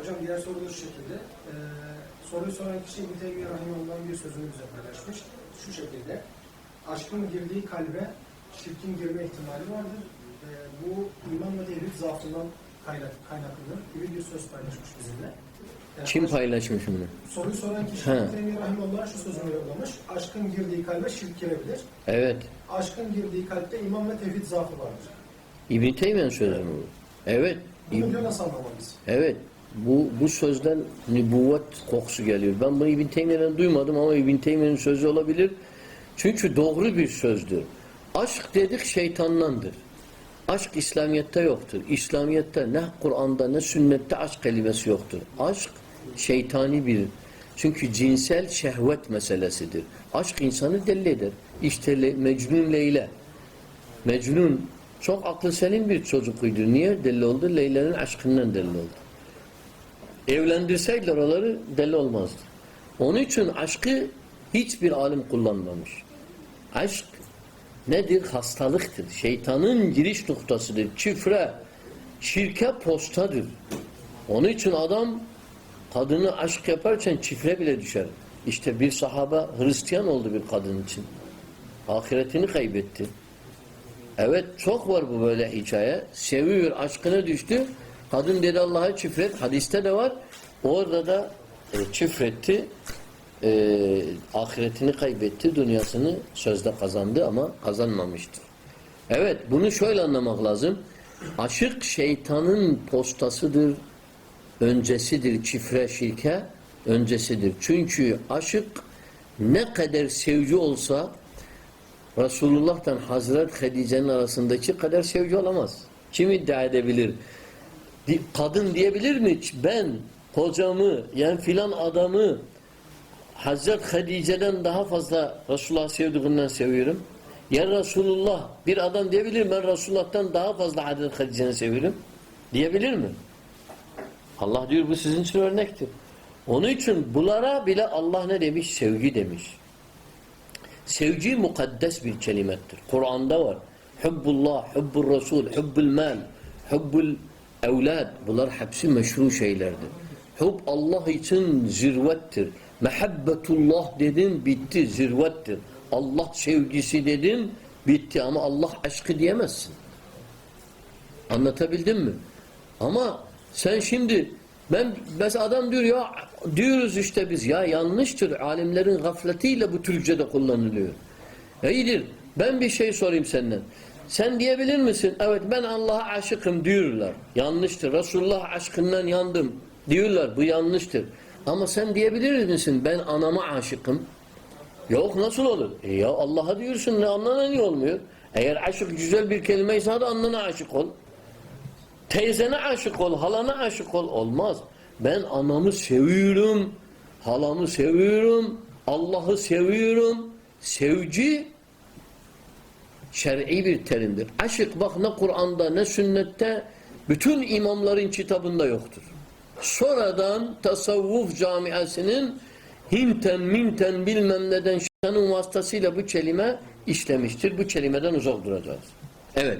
Hocam diğer soru da şu şekilde. Ee, soruyu soran kişi İbn Teymiye Rahimahullah'ın bir sözünü bize paylaşmış. Şu şekilde. Aşkın girdiği kalbe şirkin girme ihtimali vardır. Ee, bu iman ve tevhid zaafından kaynak, kaynaklıdır gibi bir söz paylaşmış bizimle. Yani Kim aşk- paylaşmış bunu? Soruyu soran kişi. İbn Teymiye Rahimahullah'ın şu sözünü yollamış. Aşkın girdiği kalbe şirk girebilir. Evet. Aşkın girdiği kalpte iman ve tevhid zaafı vardır. İbn Teymiye'nin sözü mü bu? Evet. Bunu nasıl anlamalıyız? Evet. Bu, bu sözden nübüvvet kokusu geliyor. Ben bunu İbn Teymiye'den duymadım ama İbn Teymiye'nin sözü olabilir. Çünkü doğru bir sözdür. Aşk dedik şeytandandır. Aşk İslamiyet'te yoktur. İslamiyet'te ne Kur'an'da ne sünnette aşk kelimesi yoktur. Aşk şeytani bir. Çünkü cinsel şehvet meselesidir. Aşk insanı deli eder. İşte Mecnun Leyla. Mecnun çok aklı selim bir çocukuydu. Niye deli oldu? Leyla'nın aşkından deli oldu. Evlendirseydiler oraları deli olmazdı. Onun için aşkı hiçbir alim kullanmamış. Aşk nedir? Hastalıktır. Şeytanın giriş noktasıdır. Çifre, şirke postadır. Onun için adam kadını aşk yaparken çifre bile düşer. İşte bir sahaba Hristiyan oldu bir kadın için. Ahiretini kaybetti. Evet çok var bu böyle hikaye. Seviyor, aşkına düştü. Kadın dedi Allah'a çifret. Hadiste de var. Orada da e, çifretti. E, ahiretini kaybetti. Dünyasını sözde kazandı ama kazanmamıştır. Evet bunu şöyle anlamak lazım. Aşık şeytanın postasıdır. Öncesidir çifre şirke. Öncesidir. Çünkü aşık ne kadar sevgi olsa Resulullah'tan Hazret Hadice'nin arasındaki kadar sevgi olamaz. Kim iddia edebilir? Kadın diyebilir mi? Ben kocamı yani filan adamı Hazret Hadice'den daha fazla Resulullah sevdiğinden seviyorum. Ya Resulullah bir adam diyebilir mi? Ben Resulullah'tan daha fazla Hazret Hadice'ni seviyorum. Diyebilir mi? Allah diyor bu sizin için örnektir. Onun için bunlara bile Allah ne demiş? Sevgi demiş. Sevgi mukaddes bir kelimettir. Kur'an'da var. Hubbullah, hubbul Resul, hubbul mal, hubbul evlad. Bunlar hepsi meşru şeylerdir. Hub Allah için zirvettir. Mehabbetullah dedin bitti zirvettir. Allah sevgisi dedin bitti ama Allah aşkı diyemezsin. Anlatabildim mi? Ama sen şimdi ben mesela adam diyor ya diyoruz işte biz ya yanlıştır. Alimlerin gafletiyle bu Türkçe'de kullanılıyor. İyidir. Ben bir şey sorayım senden. Sen diyebilir misin? Evet ben Allah'a aşıkım diyorlar. Yanlıştır. Resulullah aşkından yandım diyorlar. Bu yanlıştır. Ama sen diyebilir misin? Ben anama aşıkım. Yok nasıl olur? E ya Allah'a diyorsun ne anlana niye olmuyor? Eğer aşık güzel bir kelimeyse hadi anlana aşık ol. Teyzene aşık ol, halana aşık ol. Olmaz. Ben anamı seviyorum, halamı seviyorum, Allah'ı seviyorum. Sevgi şer'i bir terimdir. Aşık bak ne Kur'an'da ne sünnette bütün imamların kitabında yoktur. Sonradan tasavvuf camiasının hinten minten bilmem neden şanın vasıtasıyla bu kelime işlemiştir. Bu kelimeden uzak duracağız. Evet.